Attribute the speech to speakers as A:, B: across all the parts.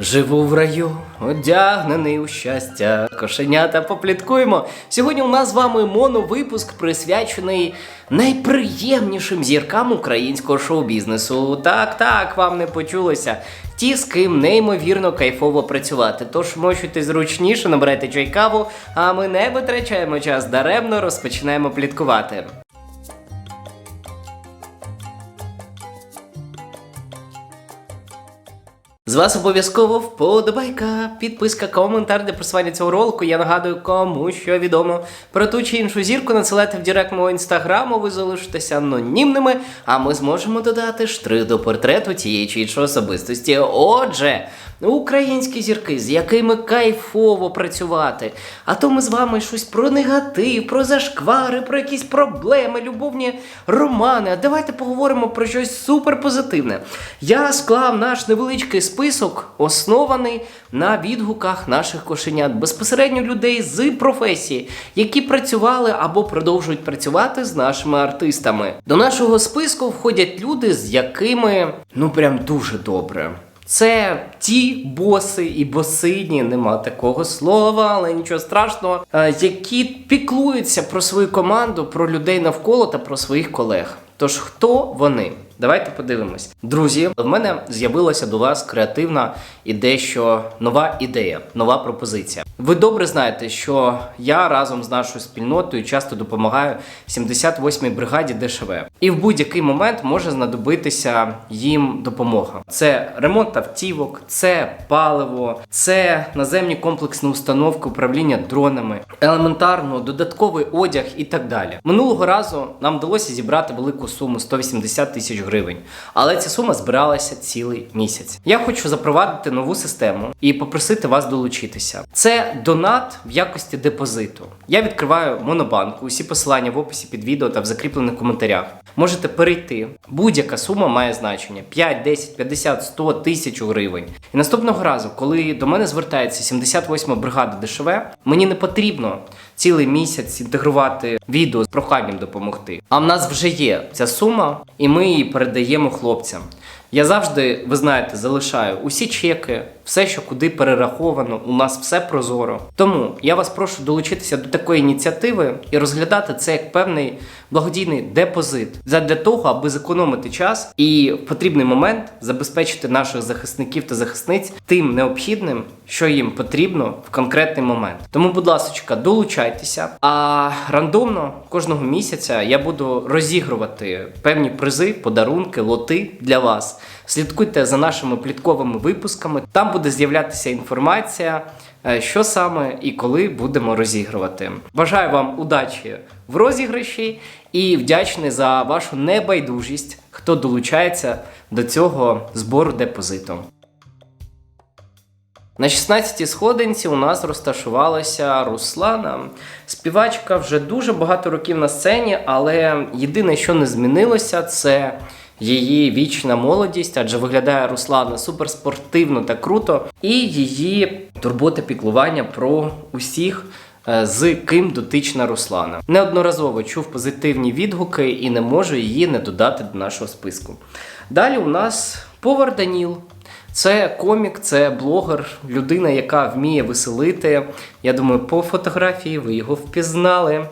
A: Живу в раю, одягнений у щастя, кошенята попліткуємо. Сьогодні у нас з вами моновипуск присвячений найприємнішим зіркам українського шоу-бізнесу. Так, так, вам не почулося. Ті, з ким неймовірно кайфово працювати. Тож мочуйте зручніше, набирайте чай каву, а ми не витрачаємо час даремно, розпочинаємо пліткувати. З вас обов'язково вподобайка, підписка, коментар для просування цього ролику. Я нагадую, кому що відомо про ту чи іншу зірку надсилайте в директ мого інстаграму, ви залишитеся анонімними, а ми зможемо додати штрих до портрету тієї чи іншої особистості. Отже, українські зірки, з якими кайфово працювати. А то ми з вами щось про негатив, про зашквари, про якісь проблеми, любовні романи. А давайте поговоримо про щось суперпозитивне. Я склав наш невеличкий список, оснований на відгуках наших кошенят, безпосередньо людей з професії, які працювали або продовжують працювати з нашими артистами. До нашого списку входять люди, з якими ну прям дуже добре. Це ті боси і босині, нема такого слова, але нічого страшного, е, які піклуються про свою команду, про людей навколо та про своїх колег. Тож хто вони? Давайте подивимось. Друзі, в мене з'явилася до вас креативна і дещо нова ідея, нова пропозиція. Ви добре знаєте, що я разом з нашою спільнотою часто допомагаю 78-й бригаді ДШВ. І в будь-який момент може знадобитися їм допомога. Це ремонт автівок, це паливо, це наземні комплексні установки управління дронами, елементарно додатковий одяг і так далі. Минулого разу нам вдалося зібрати велику суму 180 тисяч гривень, але ця сума збиралася цілий місяць. Я хочу запровадити нову систему і попросити вас долучитися. Це донат в якості депозиту. Я відкриваю монобанку. Усі посилання в описі під відео та в закріплених коментарях. Можете перейти. Будь-яка сума має значення: 5, 10, 50, 100 тисяч гривень. І наступного разу, коли до мене звертається 78-ма бригада ДШВ, мені не потрібно цілий місяць інтегрувати відео з проханням допомогти. А в нас вже є ця сума, і ми її передаємо хлопцям. Я завжди, ви знаєте, залишаю усі чеки, все, що куди перераховано, у нас все прозоро. Тому я вас прошу долучитися до такої ініціативи і розглядати це як певний благодійний депозит задля того, аби зекономити час і в потрібний момент забезпечити наших захисників та захисниць тим необхідним, що їм потрібно в конкретний момент. Тому, будь ласка, долучайтеся. А рандомно кожного місяця я буду розігрувати певні призи, подарунки, лоти для вас. Слідкуйте за нашими плітковими випусками. Там буде з'являтися інформація, е, що саме і коли будемо розігрувати. Бажаю вам удачі в розіграші і вдячний за вашу небайдужість, хто долучається до цього збору депозиту. На 16-й сходинці у нас розташувалася Руслана. Співачка вже дуже багато років на сцені, але єдине, що не змінилося, це її вічна молодість, адже виглядає Руслана суперспортивно та круто, і її турбота піклування про усіх. е, З ким дотична Руслана неодноразово чув позитивні відгуки і не можу її не додати до нашого списку. Далі у нас повар Даніл. Це комік, це блогер, людина, яка вміє веселити. Я думаю, по фотографії ви його впізнали.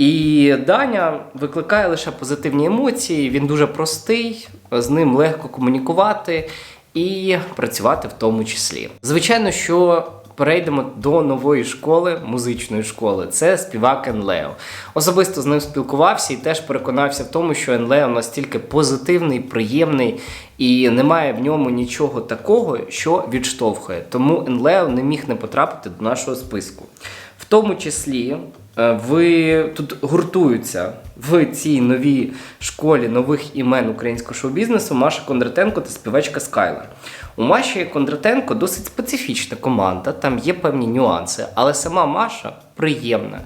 A: І Даня викликає лише позитивні емоції. Він дуже простий, з ним легко комунікувати і працювати в тому числі. Звичайно, що. Перейдемо до нової школи, музичної школи. Це співак Енлео. Особисто з ним спілкувався і теж переконався в тому, що Енлео настільки позитивний, приємний і немає в ньому нічого такого, що відштовхує. Тому Енлео не міг не потрапити до нашого списку. В тому числі ви тут гуртуються в цій новій школі нових імен українського шоу-бізнесу Маша Кондратенко та співачка Скайлер. У Маші Кондратенко досить специфічна команда, там є певні нюанси, але сама Маша приємна.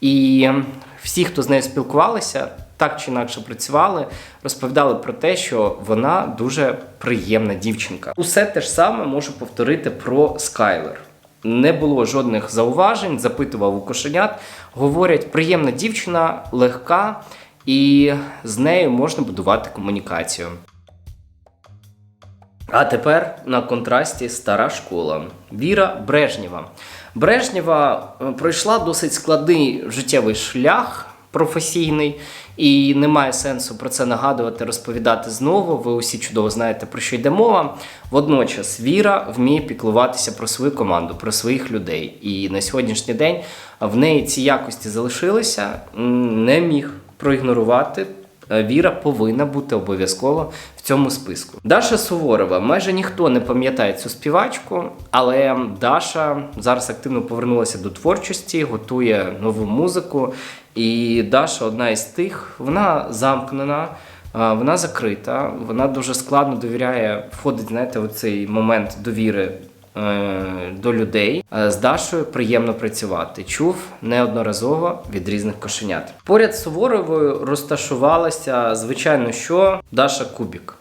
A: І всі, хто з нею спілкувалися, так чи інакше працювали, розповідали про те, що вона дуже приємна дівчинка. Усе те ж саме можу повторити про Скайлер. Не було жодних зауважень, запитував у кошенят. Говорять, приємна дівчина, легка, і з нею можна будувати комунікацію. А тепер на контрасті стара школа. Віра Брежнєва. Брежнєва е, пройшла досить складний життєвий шлях професійний, і немає сенсу про це нагадувати, розповідати знову. Ви усі чудово знаєте, про що йде мова. Водночас віра вміє піклуватися про свою команду, про своїх людей. І на сьогоднішній день в неї ці якості залишилися, не міг проігнорувати. Е, Віра повинна бути обов'язково в цьому списку. Даша Суворова. Майже ніхто не пам'ятає цю співачку, але Даша зараз активно повернулася до творчості, готує нову музику. І Даша одна із тих, вона замкнена. Вона закрита, вона дуже складно довіряє, входить, знаєте, у цей момент довіри е, до людей. Е, З Дашою приємно працювати. Чув неодноразово від різних кошенят. Поряд з Суворовою розташувалася, звичайно, що Даша Кубік.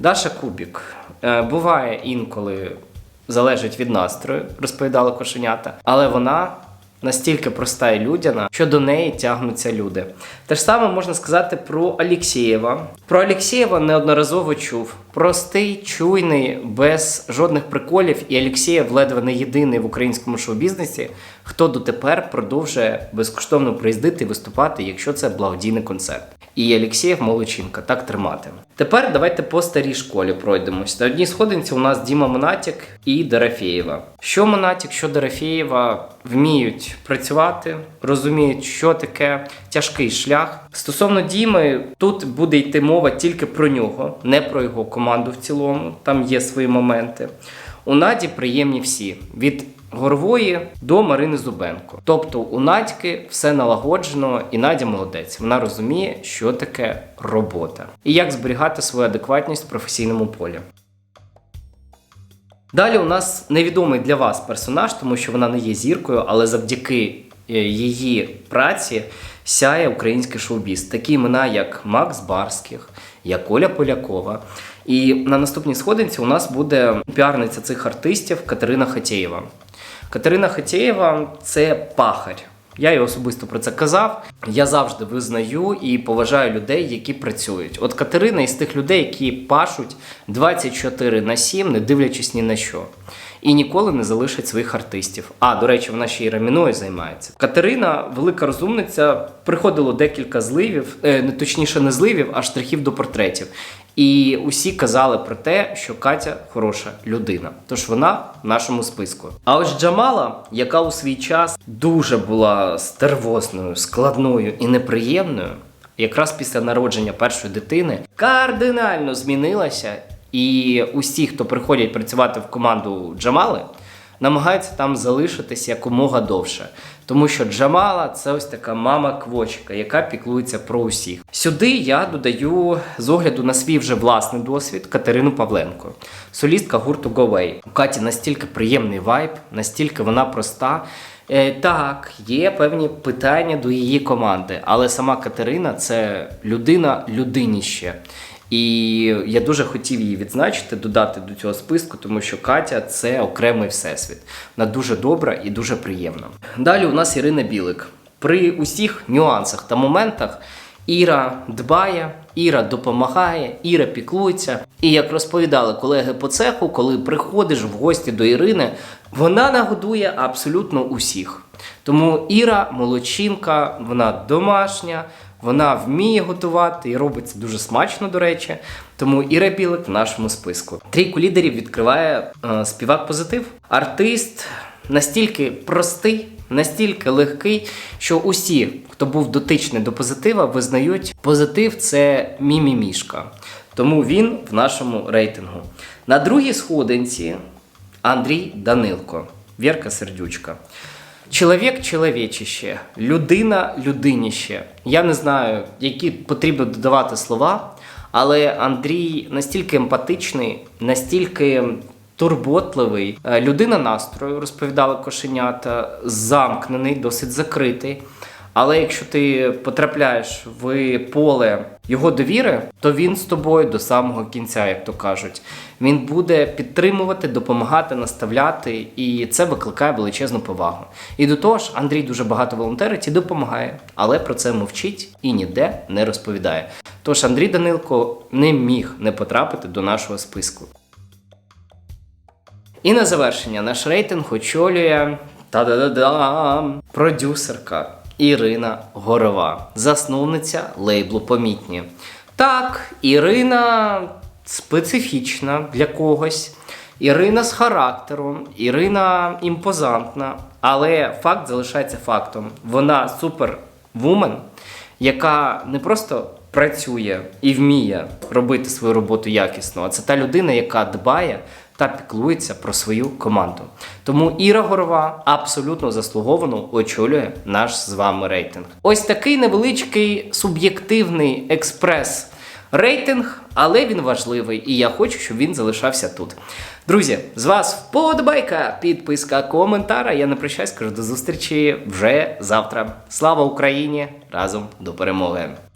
A: Даша Кубік е, буває інколи залежить від настрою, розповідали кошенята, але вона. Настільки проста і людяна, що до неї тягнуться люди. Те ж саме можна сказати про Алєксєєва. Про Алєксєєва неодноразово чув. Простий, чуйний, без жодних приколів, і Алєксєєв ледве не єдиний в українському шоу-бізнесі, хто дотепер продовжує безкоштовно приїздити і виступати, якщо це благодійний концерт. І Алєксєєв молодчинка, так тримати. Тепер давайте по старій школі пройдемось. На одній сходинці у нас Діма Монатік і Дорофєєва. Що Монатік, що Дорофєєва вміють працювати, розуміють, що таке тяжкий шлях. Стосовно Діми, тут буде йти мова тільки про нього, не про його команду в цілому. Там є свої моменти. У Наді приємні всі. Від Горової до Марини Зубенко. Тобто у Надьки все налагоджено, і Надя молодець. Вона розуміє, що таке робота і як зберігати свою адекватність в професійному полі. Далі у нас невідомий для вас персонаж, тому що вона не є зіркою, але завдяки е, її праці сяє український шоу-біз. Такі імена, як Макс Барських, як Оля Полякова. І на наступній сходинці у нас буде піарниця цих артистів Катерина Хатєєва. Катерина Хатєєва це пахарь. Я їй особисто про це казав. Я завжди визнаю і поважаю людей, які працюють. От Катерина із тих людей, які пашуть 24 на 7, не дивлячись ні на що. І ніколи не залишать своїх артистів. А, до речі, вона ще й раміною займається. Катерина, велика розумниця, приходило декілька зливів, е, точніше, не зливів, а штрихів до портретів. І усі казали про те, що Катя хороша людина. Тож вона в нашому списку. А ось Джамала, яка у свій час дуже була стервозною, складною і неприємною, якраз після народження першої дитини кардинально змінилася. І усі, хто приходять працювати в команду Джамали, намагаються там залишитись якомога довше. Тому що Джамала це ось така мама квочка, яка піклується про усіх. Сюди я додаю з огляду на свій вже власний досвід Катерину Павленко, солістка гурту Away. У Каті настільки приємний вайб, настільки вона проста. Е, так, є певні питання до її команди, але сама Катерина це людина людиніще. І я дуже хотів її відзначити, додати до цього списку, тому що Катя це окремий всесвіт. Вона дуже добра і дуже приємна. Далі у нас Ірина Білик. При усіх нюансах та моментах Іра дбає, Іра допомагає, Іра піклується. І як розповідали колеги по цеху, коли приходиш в гості до Ірини, вона нагодує абсолютно усіх. Тому Іра молодчинка, вона домашня. Вона вміє готувати і робить це дуже смачно, до речі. Тому Іра Білик в нашому списку. Трійку лідерів відкриває е, співак позитив. Артист настільки простий, настільки легкий, що усі, хто був дотичний до позитива, визнають, позитив це мімімішка. Тому він в нашому рейтингу. На другій сходинці Андрій Данилко, Вірка Сердючка. Чоловік чоловічище, людина людиніще. Я не знаю, які потрібно додавати слова, але Андрій настільки емпатичний, настільки турботливий, Е, людина настрою, розповідали кошенята, замкнений, досить закритий. Але якщо ти потрапляєш в поле його довіри, то він з тобою до самого кінця, як то кажуть. Він буде підтримувати, допомагати, наставляти, і це викликає величезну повагу. І до того ж, Андрій дуже багато волонтерить і допомагає, але про це мовчить і ніде не розповідає. Тож Андрій Данилко не міг не потрапити до нашого списку. І на завершення наш рейтинг очолює та-да-да-дам, продюсерка Ірина Горова, засновниця лейблу Помітні. Так, Ірина специфічна для когось. Ірина з характером, Ірина імпозантна, але факт залишається фактом. Вона супервумен, яка не просто працює і вміє робити свою роботу якісно, а це та людина, яка дбає та піклується про свою команду. Тому Іра Горова абсолютно заслуговано очолює наш з вами рейтинг. Ось такий невеличкий суб'єктивний експрес. Рейтинг, але він важливий, і я хочу, щоб він залишався тут. Друзі, з вас вподобайка, підписка, коментар. Я не прощаюсь, кажу до зустрічі вже завтра. Слава Україні! Разом до перемоги!